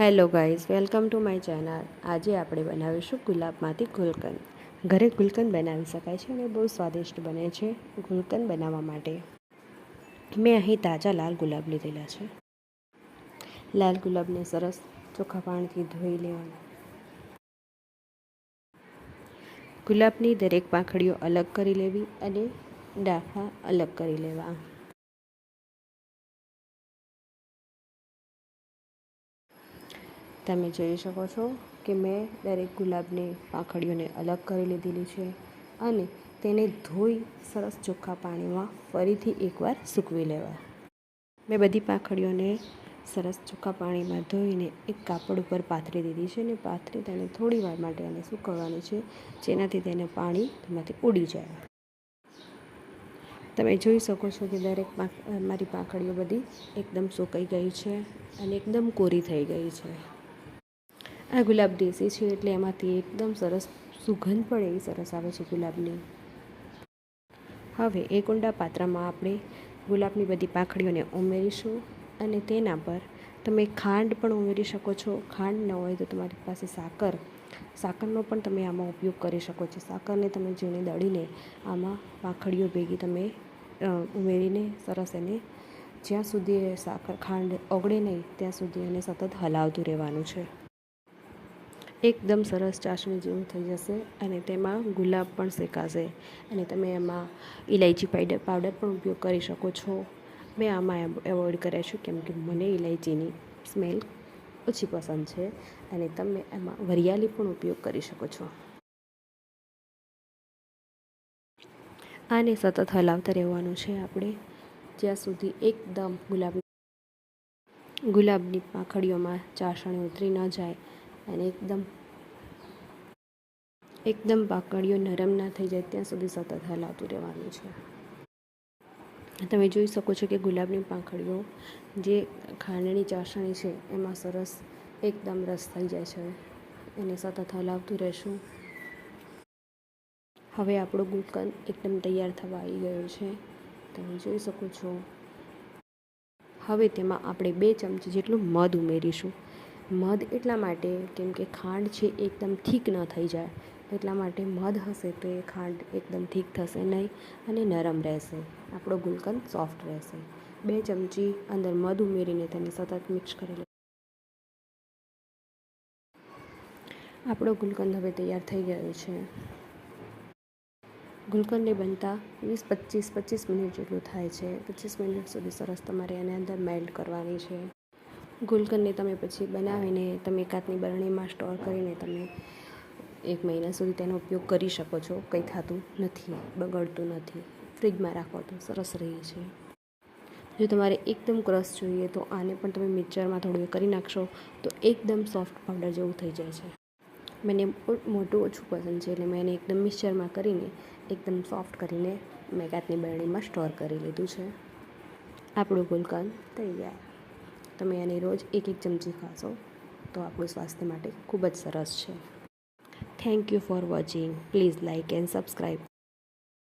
Hello guys, welcome to my channel. આજે આપણે બનાવીશું ગુલાબમાંથી ગુલકંદ. ઘરે ગુલકંદ બનાવી શકાય છે અને બહુ સ્વાદિષ્ટ બને છે ગુલકંદ બનાવવા માટે. મેં અહીં તાજા લાલ ગુલાબ લીધેલા છે. લાલ ગુલાબને સરસ ચોખ્ખા પાણીથી ધોઈ લેવાના. ગુલાબની દરેક પાંખડીઓ અલગ કરી લેવી અને ડાફા અલગ કરી લેવા. તમે જોઈ શકો છો કે મેં દરેક ગુલાબની પાંખડીઓને અલગ કરી લીધેલી છે અને તેને ધોઈ સરસ ચોખ્ખા પાણીમાં ફરીથી એકવાર સૂકવી લેવા. મેં બધી પાંખડીઓને સરસ ચોખ્ખા પાણીમાં ધોઈને એક કાપડ ઉપર પાથરી દીધી છે અને પાથરી તેને થોડી વાર માટે એને સૂકવવાની છે જેનાથી તેને પાણી તેમાંથી ઉડી જાય. તમે જોઈ શકો છો કે દરેક મારી પાંખડીઓ બધી એકદમ સુકાઈ ગઈ છે અને એકદમ કોરી થઈ ગઈ છે. આ ગુલાબ દેશી છે એટલે એમાંથી એકદમ સરસ સુગંધ પણ એવી સરસ આવે છે ગુલાબની. હવે એક ઊંડા પાત્રમાં આપણે ગુલાબની બધી પાંખડીઓને ઉમેરીશું અને તેના પર તમે ખાંડ પણ ઉમેરી શકો છો. ખાંડ ન હોય તો તમારી પાસે સાકર, સાકરનો પણ તમે આમાં ઉપયોગ કરી શકો છો. સાકરને તમે ઝીણી દળીને આમાં પાંખડીઓ ભેગી તમે ઉમેરીને સરસ એને જ્યાં સુધી સાકર ખાંડ ઓગળે નહીં, ત્યાં સુધી એને સતત હલાવતું રહેવાનું છે. એકદમ સરસ ચાસણી જેવું થઈ જશે અને તેમાં ગુલાબ પણ શેકાશે. અને તમે એમાં ઇલાયચી પાવડર પાવડર પણ ઉપયોગ કરી શકો છો. મેં આમાં એવોઇડ કર્યા છું, કેમ કે મને ઇલાયચીની સ્મેલ ઓછી પસંદ છે અને તમે એમાં વરિયાળી પણ ઉપયોગ કરી શકો છો. આને સતત હલાવતા રહેવાનું છે આપણે. જ્યાં સુધી એકદમ ગુલાબ ગુલાબની પાંખડીઓમાં ચાસણી ઉતરી ન જાય અને એકદમ એકદમ પાંખડીઓ નરમ ના થઈ જાય ત્યાં સુધી સતત હલાવતું રહેવાનું છે. તમે જોઈ શકો છો કે ગુલાબની પાંખડીઓ જે ખાંડની ચાસણી છે, એમાં સરસ એકદમ રસ થઈ જાય છે. એને સતત હલાવતું રહેશું. હવે આપણો ગુલકંદ એકદમ તૈયાર થવા આવી ગયો છે. તમે જોઈ શકો છો. હવે તેમાં આપણે બે ચમચી જેટલું મધ ઉમેરીશું. મધ એટલા માટે, કેમ કે ખાંડ છે એકદમ થીક ન થઈ જાય. એટલા માટે મધ હશે તો એ ખાંડ એકદમ થીક થશે નહીં અને નરમ રહેશે. આપણો ગુલકંદ સોફ્ટ રહેશે. બે ચમચી અંદર મધ ઉમેરીને તેને સતત મિક્સ કરી આપણો ગુલકંદ હવે તૈયાર થઈ ગયો છે. ગુલકંદને બનતા વીસ, પચીસ પચીસ મિનિટ જેટલું થાય છે. પચીસ મિનિટ સુધી સરસ તમારે એને અંદર મેલ્ટ કરવાની છે. ગુલકંદને તમે પછી બનાવીને તમે કાચની બરણીમાં સ્ટોર કરીને તમે એક મહિના સુધી તેનો ઉપયોગ કરી શકો છો. કંઈ થતું નથી, બગડતું નથી. ફ્રીજમાં રાખો તો સરસ રહે છે. જો તમારે એકદમ ક્રશ જોઈએ તો આને પણ તમે મિક્સરમાં થોડું કરી નાખશો તો એકદમ સોફ્ટ પાવડર જેવું થઈ જાય છે. મને મોટું ઓછું પસંદ છે એટલે મેં એને એકદમ મિક્સરમાં કરીને એકદમ સોફ્ટ કરીને મેં કાચની બરણીમાં સ્ટોર કરી લીધું છે. આપણું ગુલકંદ તૈયાર. તમે એને રોજ એક એક ચમચી ખાશો, તો આપણું સ્વાસ્થ્ય માટે ખૂબ જ સરસ છે. Thank you for watching please like and subscribe